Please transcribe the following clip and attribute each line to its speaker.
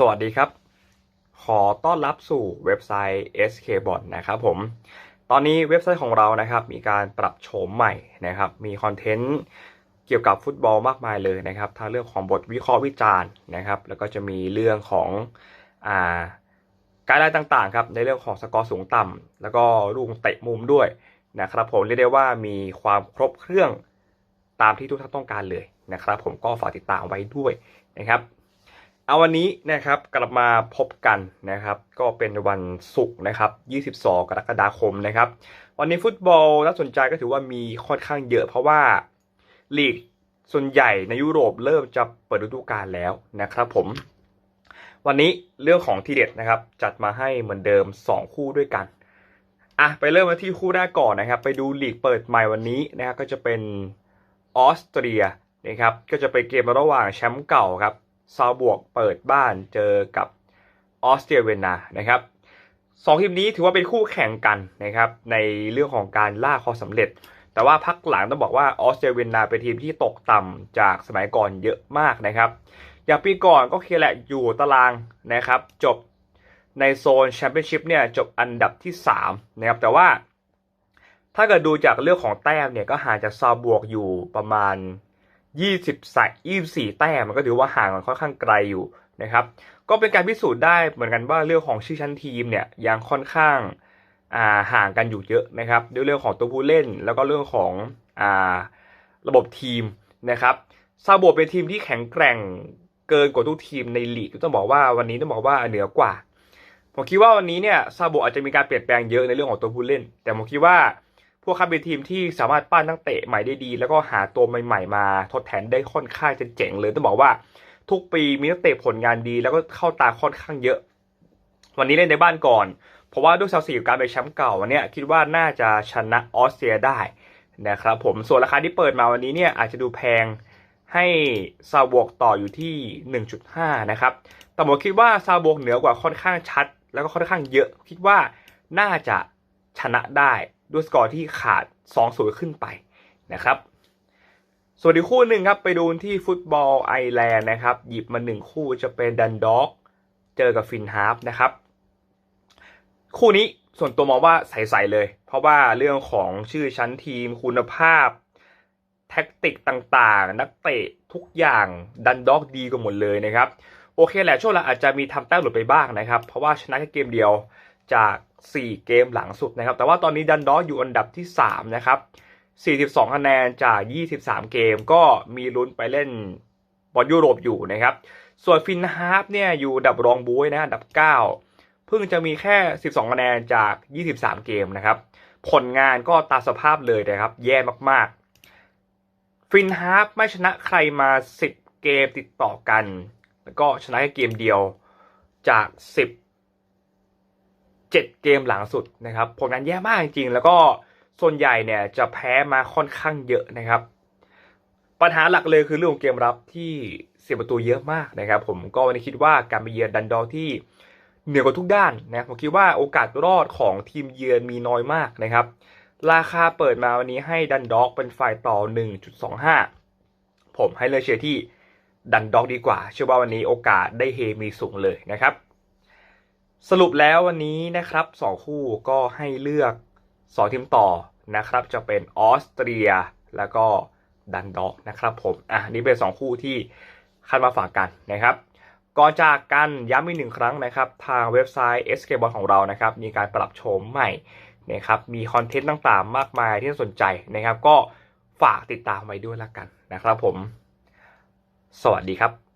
Speaker 1: สวัสดีครับ ขอต้อนรับสู่เว็บไซต์ SKBot นะครับผม ตอนนี้เว็บไซต์ของเรานะครับ มีการปรับโฉมใหม่นะครับ มีคอนเทนต์เกี่ยวกับฟุตบอลมากมายเลยนะครับทั้งเรื่องของบทวิเคราะห์วิจารณ์นะครับ แล้วก็จะมีเรื่องของอ่าการไล่ต่างๆครับ ในเรื่องของสกอร์สูงต่ำแล้วก็ลูกเตะมุมด้วยนะครับ ผมเรียกได้ว่ามีความครบเครื่องตามที่ทุกท่านต้องการเลยนะครับ ผมก็ฝากติดตามไว้ด้วยนะครับ เอาวันนี้นะครับกลับมาพบกันนะครับ ก็เป็นวันศุกร์นะครับ 22 กรกฎาคมนะครับ วันนี้ฟุตบอลน่าสนใจก็ถือว่ามีค่อนข้างเยอะเพราะว่าลีกส่วนใหญ่ในยุโรปเริ่มจะเปิดฤดูกาลแล้วนะครับผม วันนี้เรื่องของทีเด็ดนะครับ จัดมาให้เหมือนเดิม 2 คู่ด้วยกันอะไปเริ่มมาที่คู่แรกก่อนนะครับ ไปดูลีกเปิดใหม่วันนี้นะครับก็จะเป็นออสเตรียนะครับก็จะไปเกมระหว่างแชมป์เก่าครับ ซาบวกเปิดบ้านเจอกับออสเตรียเวียนานะครับสองทีมนี้ถือว่าเป็นคู่แข่งกันนะครับในเรื่องของการล่าความสำเร็จ แต่ว่าพักหลังต้องบอกว่าออสเตรียเวียนาเป็นทีมที่ตกต่ำจากสมัยก่อนเยอะมากนะครับอย่างปีก่อนก็เคแหละอยู่ตารางนะครับจบในโซนแชมเปี้ยนชิพเนี่ยจบอันดับที่3นะครับแต่ว่าถ้าเกิดดูจากเรื่องของแต้มเนี่ยก็ห่างจากซาบวกอยู่ประมาณ 20สาย24แต้มมันก็ถือว่าห่างกันค่อนข้างไกลอยู่นะครับ ก็เป็นการพิสูจน์ได้เหมือนกันว่าเรื่องของชื่อชั้นทีมเนี่ยยังค่อนข้างอ่าห่างกันอยู่เยอะนะครับด้วยเรื่องของตัวผู้เล่น แล้วก็เรื่องของอ่าระบบทีมนะครับซาโบเป็นทีมที่แข็งแกร่งเกินกว่าทุกทีมในลีกต้องบอกว่าวันนี้ต้องบอกว่าเหนือกว่า ผมคิดว่าวันนี้เนี่ยซาโบอาจจะมีการเปลี่ยนแปลงเยอะในเรื่องของตัวผู้เล่น แต่ผมคิดว่า วกเขาเป็นทีมที่สามารถปั้นนักเตะใหม่ได้ดี แล้วก็หาตัวใหม่ๆมาทดแทนได้ค่อนข้างจะเจ๋งเลยต้องบอกว่าทุกปีมีนักเตะผลงานดี แล้วก็เข้าตาค่อนข้างเยอะ วันนี้เล่นในบ้านก่อน เพราะว่าด้วยเซาซีกับการเป็นแชมป์เก่าวันนี้คิดว่าน่าจะชนะออสเตรียได้นะครับผมส่วนราคาที่เปิดมาวันนี้เนี่ยอาจจะดูแพงให้ซาบวกต่ออยู่ที่ 1.5 นะครับ แต่ผมคิดว่าซาบวกเหนือกว่าค่อนข้างชัด แล้วก็ค่อนข้างเยอะ คิดว่าน่าจะชนะได้ ด้วยสกอร์ที่ขาด2 0ขึ้นไปนะครับ ส่วนอีกคู่หนึ่งครับไปดูที่ฟุตบอลไอร์แลนด์นะครับ หยิบมาหนึ่งคู่จะเป็นดันด็อกเจอกับฟินฮาร์ฟนะครับ คู่นี้ส่วนตัวมองว่าใสๆเลย เพราะว่าเรื่องของชื่อชั้นทีมคุณภาพ แท็กติกต่างๆ นักเตะทุกอย่างดันด็อกดีกว่าหมดเลยนะครับ โอเคแหละช่วงหลังอาจจะมีทำแต้มหลุดไปบ้างนะครับ เพราะว่าชนะแค่เกมเดียวจาก 4 เกมหลังสุดนะครับ แต่ว่าตอนนี้ดันดออยู่อันดับที่ 3 นะครับ 42 คะแนนจาก 23 เกมก็มีลุ้นไปเล่นบอลยุโรปอยู่นะครับ ส่วนฟินฮาร์ฟเนี่ยอยู่ดับรองบุ้ยนะอันดับ 9 เพิ่งจะมีแค่ 12 คะแนนจาก 23 เกมนะครับ ผลงานก็ตาสภาพเลยนะครับ แย่มากๆ ฟินฮาร์ฟไม่ชนะใครมา 10 เกมติดต่อกัน แล้วก็ชนะแค่เกมเดียวจาก 10 7 เกมหลังสุดนะครับผลงานแย่มากจริงๆ แล้วก็ส่วนใหญ่เนี่ยจะแพ้มาค่อนข้างเยอะนะครับ ปัญหาหลักเลยคือเรื่องของเกมรับที่เสียประตูเยอะมากนะครับ ผมก็วันนี้คิดว่าการไปเยือนดันดอที่เหนือกว่าทุกด้านนะผมคิดว่าโอกาสรอดของทีมเยือนมีน้อยมากนะครับ ราคาเปิดมาวันนี้ให้ดันด็อกเป็นฝ่ายต่อ 1.25 ผมให้เลือกเชียร์ที่ดันด็อกดีกว่า เชื่อว่าวันนี้โอกาสได้เฮมีสูงเลยนะครับ สรุปแล้ววันนี้นะครับสองคู่ก็ให้เลือกสองทีมต่อนะครับ จะเป็นออสเตรียแล้วก็ดันด็อกนะครับผมอะนี่เป็นสองคู่ที่คัดมาฝากกันนะครับก่อนจากกันย้ำอีกหนึ่งครั้งนะครับ ทางเว็บไซต์ SK b o l ของเรานะครับ มีการปรับโฉมใหม่นะครับมีคอนเทนต์ต่างๆ มากมายที่น่าสนใจนะครับ ก็ฝากติดตามไว้ด้วยละกันนะครับผม สวัสดีครับ